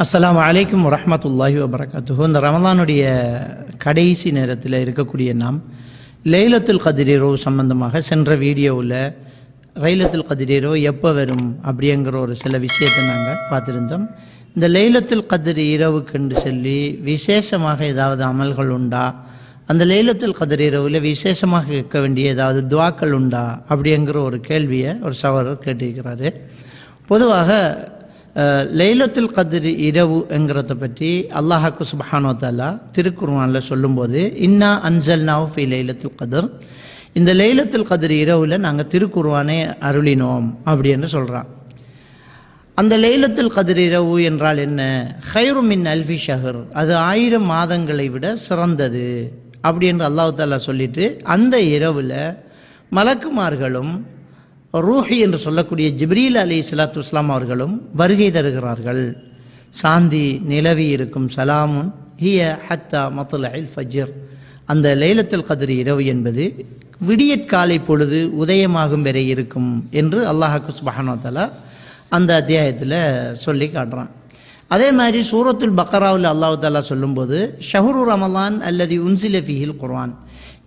அஸ்லாம் வலைக்கம் வரமத்துல்லாஹி வபரகாத்து இந்த ரமலானுடைய கடைசி நேரத்தில் இருக்கக்கூடிய நாம் லைலத்துல் கதிரீரோ சம்பந்தமாக சென்ற வீடியோவில் லைலத்துல் கதிரீரோ எப்போ வரும் அப்படிங்கிற ஒரு சில விஷயத்தை நாங்கள் பார்த்துருந்தோம். இந்த லைலத்துல் கதிர் கண்டு சொல்லி விசேஷமாக ஏதாவது அமல்கள் உண்டா? அந்த லைலத்துல் கதிர் இரவில் விசேஷமாக கேட்க வேண்டிய ஏதாவது துவாக்கள் உண்டா? அப்படிங்கிற ஒரு கேள்வியை ஒரு சவரர் கேட்டிருக்கிறாரு. பொதுவாக லைலத்துல் கதிர் இரவு என்கிறத பற்றி அல்லாஹாக்கு சுபஹானோ தாலா திருக்குர்ஆனில் சொல்லும்போது இன்னா அன்சல் நாவ் ஃபி லைலத்துல் கதிர் இந்த லைலத்துல் கதிர் இரவில் நாங்கள் திருக்குர்ஆனை அருளினோம் அப்படின்னு சொல்கிறான் அந்த லைலத்துல் கதிர் இரவு என்றால் என்ன? ஹைரு மின் அல்ஃபி ஷஹர் அது ஆயிரம் மாதங்களை விட சிறந்தது அப்படி என்று தாலா சொல்லிட்டு அந்த இரவில் மலக்குமார்களும் ரூஹி என்று சொல்லக்கூடிய ஜிப்ரீல் அலி சலாத்து இஸ்லாம் அவர்களும் வருகை தருகிறார்கள். சாந்தி நிலவி இருக்கும் சலாமுன் ஹிய ஹத்தா மத்துல் அல் ஃபஜிர். அந்த லைலத்துல் கதிர் இரவு என்பது விடியற்காலை பொழுது உதயமாகும் வரை இருக்கும் என்று அல்லாஹாக்கு சுபஹானோதலா அந்த அத்தியாயத்தில் சொல்லி காட்டுறான். அதே மாதிரி சூரத்துல் பக்கராவில் அல்லாஹு தாலா சொல்லும்போது ஷஹரு ரமலான் அல்லது உன்சிலஃபிஹில் குர்வான்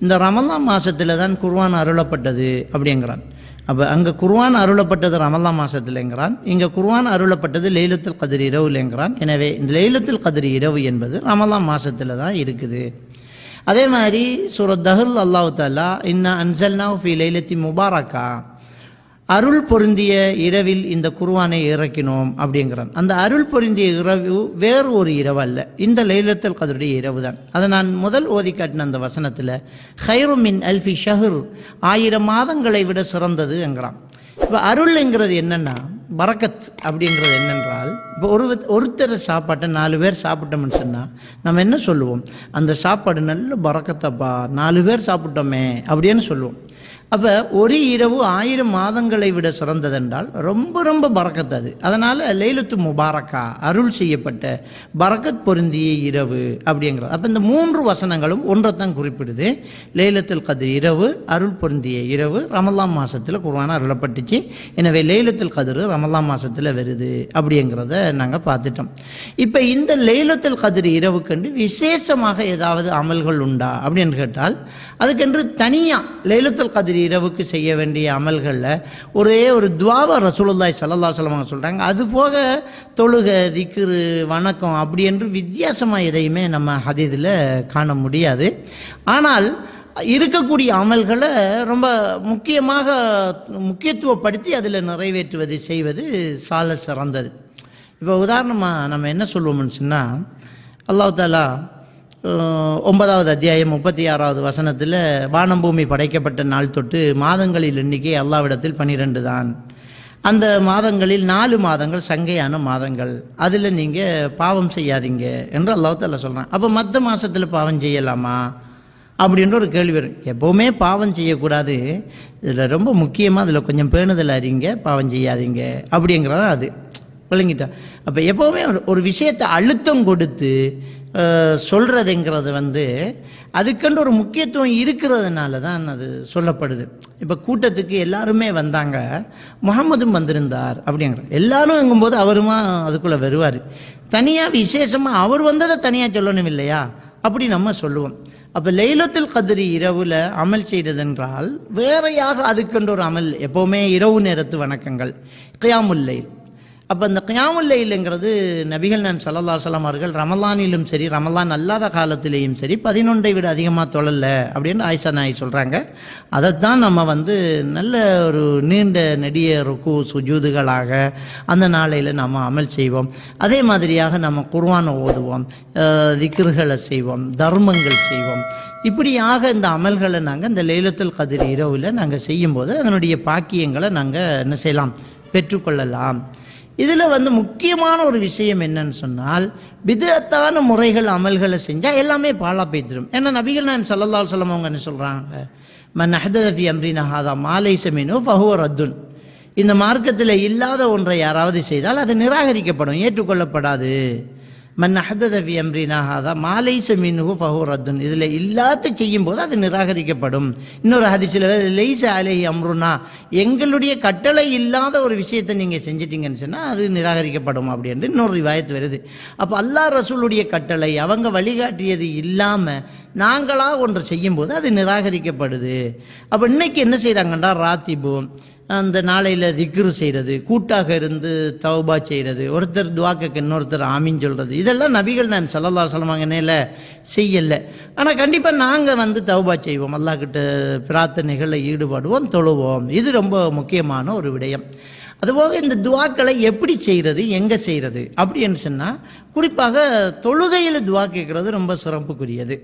இந்த ரமலான் மாதத்தில் தான் குர்வான் அருளப்பட்டது அப்படிங்கிறான். அப்போ அங்கே குர்வான் அருளப்பட்டது ரமலான் மாசத்துலங்கிறான். இங்கே குர்வான் அருளப்பட்டது லைலத்துல் கதிர் இரவுலங்கிறான். எனவே இந்த லைலத்துல் கதிர் இரவு என்பது ரமலான் மாதத்தில் தான் இருக்குது. அதே மாதிரி சூரத் தஹுல் அல்லாஹு தாலா இன்ன அன்சல்னா ஃபி லைலத்தி முபாரக்கா. அருள் பொருந்திய இரவில் இந்த குருவானை இறக்கினோம் அப்படிங்கிறான். அந்த அருள் பொருந்திய இரவு வேறு ஒரு இரவு அல்ல. இந்த லைலத்தல் கதருடைய இரவு தான். அதை நான் முதல் ஓதி காட்டின அந்த வசனத்தில் ஹைரு மின் அல்ஃபி ஷஹர். ஆயிரம் மாதங்களை விட சிறந்தது என்கிறான். இப்போ அருள்ங்கிறது என்னென்னா பறக்கத் அப்படிங்கிறது என்னென்றால் இப்போ ஒரு ஒருத்தர் சாப்பாட்டை நாலு பேர் சாப்பிட்டோம்னு சொன்னால் நம்ம என்ன சொல்லுவோம்? அந்த சாப்பாடு நல்ல பறக்கத்தப்பா நாலு பேர் சாப்பிட்டோமே அப்படின்னு சொல்லுவோம். அப்போ ஒரு இரவு ஆயிரம் மாதங்களை விட சிறந்ததென்றால் ரொம்ப ரொம்ப பறக்கத்து அது அதனால் லைலத்து முபாரக்கா அருள் செய்யப்பட்ட பறக்கத் பொருந்திய இரவு அப்படிங்கிறது அப்போ இந்த மூன்று வசனங்களும் ஒன்றைத்தான் குறிப்பிடுது. லைலத்துல் கதிர் இரவு அருள் பொருந்திய இரவு ரமலான் மாதத்தில் குர்ஆன் அருளப்பட்டுச்சு. எனவே லைலத்துல் கதிர் ரமலான் மாதத்தில் வருது அப்படிங்கிறத நாங்கள் பார்த்துட்டோம். இப்போ இந்த லைலத்துல் கதிர் இரவுக்கென்று விசேஷமாக ஏதாவது அமல்கள் உண்டா அப்படின்னு கேட்டால் அதுக்கென்று தனியாக லைலத்துல் கதிர் இரவுக்கு செய்ய வேண்டிய அமல்களில் ஒரே ஒரு துவாவ ரசூலுல்லாய் சல்லா சொல்லுவாங்க சொல்கிறாங்க அது போக தொழுக திக்ரு வணக்கம் அப்படி என்று வித்தியாசமாக எதையுமே நம்ம ஹதீதில் காண முடியாது. ஆனால் இருக்கக்கூடிய அமல்களை ரொம்ப முக்கியமாக முக்கியத்துவப்படுத்தி அதில் நிறைவேற்றுவது செய்வது சால சிறந்தது. இப்போ உதாரணமாக நம்ம என்ன சொல்லுவோம்னு சொன்னால் அல்லாஹாலா ஒன்பதாவது அத்தியாயம் முப்பத்தி ஆறாவது வசனத்தில் வானம்பூமி படைக்கப்பட்ட நாள் தொட்டு மாதங்களில் எண்ணிக்கை அல்லாவிடத்தில் பன்னிரெண்டு தான். அந்த மாதங்களில் நாலு மாதங்கள் சங்கையான மாதங்கள். அதில் நீங்கள் பாவம் செய்யாதீங்க என்று அல்லாஹ் சொல்கிறான் அப்போ மற்ற மாதத்தில் பாவம் செய்யலாமா? அப்படின்ற ஒரு கேள்வி வரும். எப்போவுமே பாவம் செய்யக்கூடாது. இதில் ரொம்ப முக்கியமாக அதில் கொஞ்சம் பேணுதல் அறிங்க பாவம் செய்யாதீங்க. அப்படிங்கிறதான் அது. விளங்கிட்டா. அப்போ எப்போவுமே ஒரு ஒரு விஷயத்தை அழுத்தம் கொடுத்து சொல்கிறதுங்கிறது வந்து அதுக்கென்று ஒரு முக்கியத்துவம் இருக்கிறதுனால தான் அது சொல்லப்படுது. இப்போ கூட்டத்துக்கு எல்லாருமே வந்தாங்க. முகமதும் வந்திருந்தார் அப்படிங்கிற எல்லாரும் எங்கும்போது அவருமா அதுக்குள்ளே வருவார். தனியாக விசேஷமாக அவர் வந்ததை தனியாக சொல்லணும் இல்லையா? அப்படி நம்ம சொல்லுவோம். அப்போ லைலத்தில் கதிரி இரவில் அமல் செய்ததென்றால் வேறையாக அதுக்கென்று ஒரு அமல் எப்போவுமே இரவு நேரத்து வணக்கங்கள். கயாமுல்லை அப்போ இந்த கியாமுல்லைலுங்கிறது நபிகள் நாம் சல்லா சலாம் அவர்கள் ரமலானிலும் சரி ரமலான் அல்லாத காலத்திலேயும் சரி பதினொன்றை விட அதிகமாக தொழல அப்படின்னு ஆயிஷா நாய் சொல்கிறாங்க அதைத்தான் நம்ம வந்து நல்ல ஒரு நீண்ட நெடிய ருக்கு சுஜூதுகளாக அந்த நாளையில் நம்ம அமல் செய்வோம். அதே மாதிரியாக நம்ம குர்வானை ஓதுவோம் திக்ருகளை செய்வோம் தர்மங்கள் செய்வோம். இப்படியாக இந்த அமல்களை நாங்கள் இந்த லைலத்துல் கதிர் இரவில் நாங்கள் செய்யும்போது அதனுடைய பாக்கியங்களை நாங்கள் என்ன செய்யலாம்? பெற்றுக்கொள்ளலாம். இதில் வந்து முக்கியமான ஒரு விஷயம் என்னன்னு சொன்னால் விதத்தான முறைகள் அமல்களை செஞ்சால் எல்லாமே பாழா போய்த்திரும் ஏன்னா நபிகள் நான் சல்லல்லா சொல்லம் அவங்க என்ன சொல்கிறாங்க மன் அஹதஃபி அம்ரினா ஹாதா மாலை சமீனோ ஃபஹுவ ரத்துன். இந்த மார்க்கத்தில் இல்லாத ஒன்றை யாராவது செய்தால் அது நிராகரிக்கப்படும் ஏற்றுக்கொள்ளப்படாது. மன் அஹதத ஃபி அம்ரினா மாலைச மின்ஹு ஃபஹு ரத்துன் இதில் இல்லாத செய்யும் போது அது நிராகரிக்கப்படும். இன்னொரு ஹதீஸில் லைச அலை அம்ருனா எங்களுடைய கட்டளை இல்லாத ஒரு விஷயத்தை நீங்கள் செஞ்சிட்டிங்கன்னு சொன்னால் அது நிராகரிக்கப்படும் அப்படின்ட்டு இன்னொரு ரிவாயத்து வருது. அப்போ அல்லாஹ் ரசூலுடைய கட்டளை அவங்க வழிகாட்டியது இல்லாமல் நாங்களாக ஒன்று செய்யும்போது அது நிராகரிக்கப்படுது. அப்போ இன்னைக்கு என்ன செய்கிறாங்கன்னா ராத்திபு அந்த நாளையில் திக்ரு செய்கிறது கூட்டாக இருந்து தௌபா செய்கிறது ஒருத்தர் துவாக்கக்கு இன்னொருத்தர் ஆமின்னு சொல்கிறது இதெல்லாம் நபிகள் நான் சல்லல்லா சொல்லமாங்கனையில் செய்யலை. ஆனால் கண்டிப்பாக நாங்கள் வந்து தௌபா செய்வோம் அல்லாக்கிட்ட பிரார்த்தனைகளில் ஈடுபடுவோம் தொழுவோம். இது ரொம்ப முக்கியமான ஒரு விடயம். அதுபோக இந்த துவாக்களை எப்படி செய்கிறது எங்கே செய்கிறது அப்படின்னு சொன்னால் குறிப்பாக தொழுகையில் துவா கேட்குறது ரொம்ப சிறப்புக்குரியது.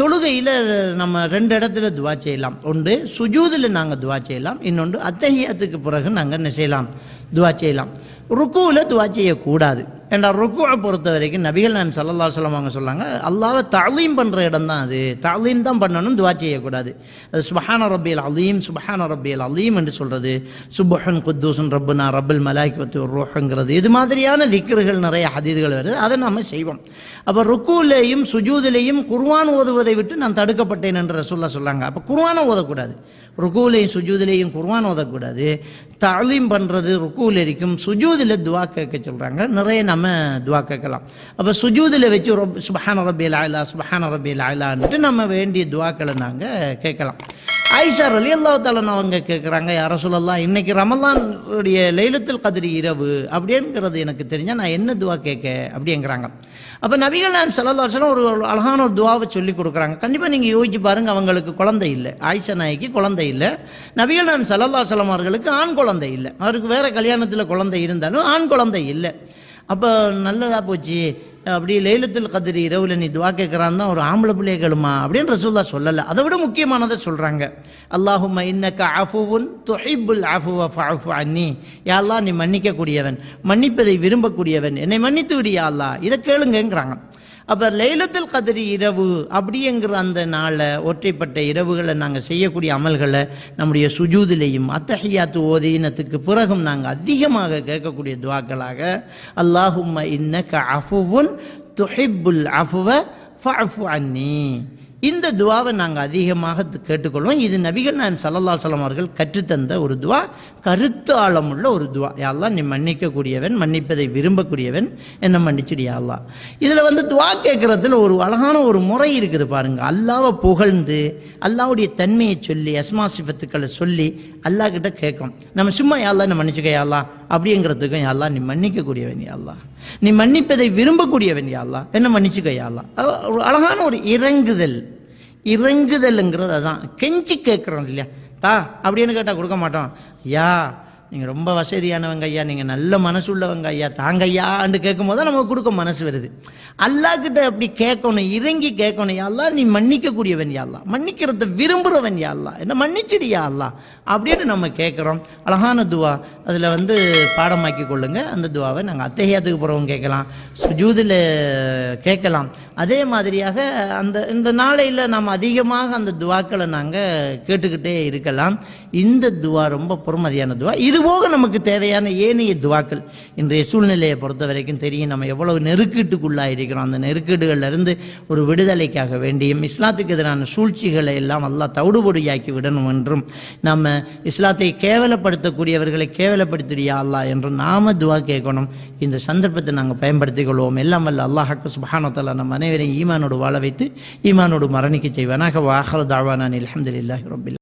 தொழுகையில் நம்ம ரெண்டு இடத்துல துவா செய்யலாம். ஒன்று சுஜூதில் நாங்கள் துவா செய்யலாம். இன்னொன்று அத்தகையத்துக்கு பிறகு நாங்கள் என்ன செய்யலாம்? துவா செய்யலாம். ருக்குவில் துவா செய்யக்கூடாது. ஏன்னா ருக்குவை பொறுத்த வரைக்கும் நபிகள் நான் சல்லல்லா சொல்லம் அவங்க சொன்னாங்க அல்லாவை தாலீம் பண்ணுற இடம் தான் அது. தாலீம் தான் பண்ணணும் துவா செய்யக்கூடாது. அது சுபஹான ரப்பியல் அலீம் சுபஹான ரப்பியல் அலீம் என்று சொல்கிறது சுபஹன் குத்தூசன் ரப்புனா ரப்புல் மலாய்க்கு ரூஹங்கிறது. இது மாதிரியான திக்கர்கள் நிறைய ஹதீதுகள் வருது. அதை நம்ம செய்வோம். அப்போ ருக்குலேயும் சுஜூதிலையும் குர்வான் ஓதுவதை விட்டு நான் தடுக்கப்பட்டேன் என்று சொல்ல சொல்லாங்க. அப்போ குர்வானை ஓதக்கூடாது. ருக்குலேயும் சுஜூதிலையும் குர்வான் ஓதக்கூடாது. தாலீம் பண்ணுறது ருக்குவில் இருக்கும். சுஜூதில் துவா கேட்க சொல்கிறாங்க நிறைய நம்ம துவா கேட்கலாம். அப்போ சுஜூதில் வச்சு ரொப் சுபஹான ரபியல் ஆயிலா சுபஹான ரபியல் ஆயிலான்ட்டு நம்ம வேண்டிய துவாக்களை நாங்கள் கேட்கலாம். ஆயிஷா அலி அல்லா தாலன் அவங்க கேட்குறாங்க யார சொல்லலாம் இன்னைக்கு ரமலானுடைய லைலத்தில் கதிரி இரவு அப்படிங்கிறது எனக்கு தெரிஞ்சால் நான் என்ன துவா கேட்க? அப்படிங்கிறாங்க அப்போ நபிகள் நான் சல்லா சொல்லம் ஒரு அழகான ஒரு துவாவை சொல்லி கொடுக்குறாங்க. கண்டிப்பாக நீங்கள் யோசிச்சு பாருங்கள் அவங்களுக்கு குழந்தை இல்லை. ஆயிஷா நாய்க்கு குழந்தை இல்லை. நபிகள் நான் சல்லல்லா சொல்லம் அவர்களுக்கு ஆண் குழந்தை இல்லை. அவருக்கு வேறு கல்யாணத்தில் குழந்தை இருந்தாலும் ஆண் குழந்தை இல்லை. அப்போ நல்லதாக போச்சு? அப்படி லைலத்துல் கதிரி இரவுல நீ துவா கேட்குறான் தான் ஒரு ஆம்பளை பிள்ளைய கேளுமா அப்படின்னு ரசூல்லா சொல்லலை. அதை விட முக்கியமானதை சொல்கிறாங்க அல்லாஹும் இன்னக்க அஃபுவுன் துஹிப்புல் அஃபுவ ஃபஅஃபு அன்னி. யா நீ மன்னிக்கக்கூடியவன். மன்னிப்பதை விரும்பக்கூடியவன். என்னை மன்னித்து விடியா அல்லா இதை கேளுங்கங்கிறாங்க. அப்போ லைலத்துல் கதிரி இரவு அப்படிங்கிற அந்த நாளை ஒற்றைப்பட்ட இரவுகளை நாங்கள் செய்யக்கூடிய அமல்களை நம்முடைய சுஜூதிலையும் அத்தஹியாத்து ஓதீனத்துக்கு பிறகும் நாங்கள் அதிகமாக கேட்கக்கூடிய துவாக்களாக அல்லாஹும்ம இன்னக்க அஃபுவுன் துஹிப்புல் அஃபுவ ஃபஃபு அன்னி. இந்த துவாவை நாங்கள் அதிகமாக கேட்டுக்கொள்வோம். இது நபிகள் நான் சல்லல்லா சலம் அவர்கள் கற்றுத்தந்த ஒரு துவா. கருத்து ஆழமுள்ள ஒரு துவா. யாரெல்லாம் நீ மன்னிக்கக்கூடியவன் மன்னிப்பதை விரும்பக்கூடியவன். என்ன மன்னிச்சுடு யாழ்லா இதில் வந்து துவா கேட்குறதுல ஒரு அழகான ஒரு முறை இருக்குது பாருங்கள் அல்லாவை புகழ்ந்து அல்லாவுடைய தன்மையை சொல்லி அஸ்மா சிஃபத்துக்களை சொல்லி அல்லாஹ் கிட்ட கேட்கும். நம்ம சும்மா யாழ்லா என்ன மன்னிச்சுக்க யாழ்லா அப்படிங்கிறதுக்கும் யாழ்லா நீ மன்னிக்கக்கூடியவன் யாழ்லா நீ மன்னிப்பதை விரும்பக்கூடியவன் யாழ்லா என்ன மன்னிச்சுக்க யாழ்லா ஒரு அழகான ஒரு இறங்குதல். இறங்குதல்ங்கிறது அதான். கெஞ்சி கேட்குறோம் இல்லையா? தா அப்படின்னு கேட்டால் கொடுக்க மாட்டோம். யா நீங்கள் ரொம்ப வசதியானவங்க ஐயா நீங்கள் நல்ல மனசு உள்ளவங்க ஐயா தாங்க ஐயான்னு கேட்கும் போது நமக்கு கொடுக்க மனசு வருது. அல்லாஹ் கிட்ட அப்படி கேட்கணும் இறங்கி கேட்கணும் யாழ்லா நீ மன்னிக்கக்கூடியவன் யாழ்லா மன்னிக்கிறத விரும்புகிறவன் யாழ்லா என்ன மன்னிச்சிடியா அல்லா அப்படின்னு நம்ம கேட்குறோம். அழகான துவா. அதில் வந்து பாடமாக்கி கொள்ளுங்க. அந்த துவாவை நாங்கள் அத்தகையாத்துக்கு போகிறவங்க கேட்கலாம். சுஜூதில் கேட்கலாம். அதே மாதிரியாக அந்த இந்த நாளையில் நாம் அதிகமாக அந்த துவாக்களை நாங்கள் கேட்டுக்கிட்டே இருக்கலாம். இந்த துவா ரொம்ப பொறுமதியான துவா. இது போக நமக்கு தேவையான ஏனைய துவாக்கள் இன்றைய சூழ்நிலையை பொறுத்த வரைக்கும் தெரியும். நம்ம எவ்வளவு நெருக்கீட்டுக்குள்ளாயிருக்கிறோம். அந்த நெருக்கீடுகளிலிருந்து ஒரு விடுதலைக்காக வேண்டியும் இஸ்லாத்துக்கு எதிரான சூழ்ச்சிகளை எல்லாம் அல்லாஹ் தவிடுபொடியாக்கி விடணும் என்றும் நம்ம இஸ்லாத்தை கேவலப்படுத்தக்கூடியவர்களை கேவலப்படுத்தியா அல்லா என்றும் நாம துவா கேட்கணும். இந்த சந்தர்ப்பத்தை நாங்கள் பயன்படுத்திக் கொள்வோம். எல்லாம் வல்ல அல்லாஹாக்கு சுபானத்தில் நம்ம அனைவரையும் ஈமானோடு வாழ வைத்து ஈமானோடு மரணிக்க செய்வானாக. வாஹர் தாவானான் அல்ஹம்துலில்லாஹி ரப்பில்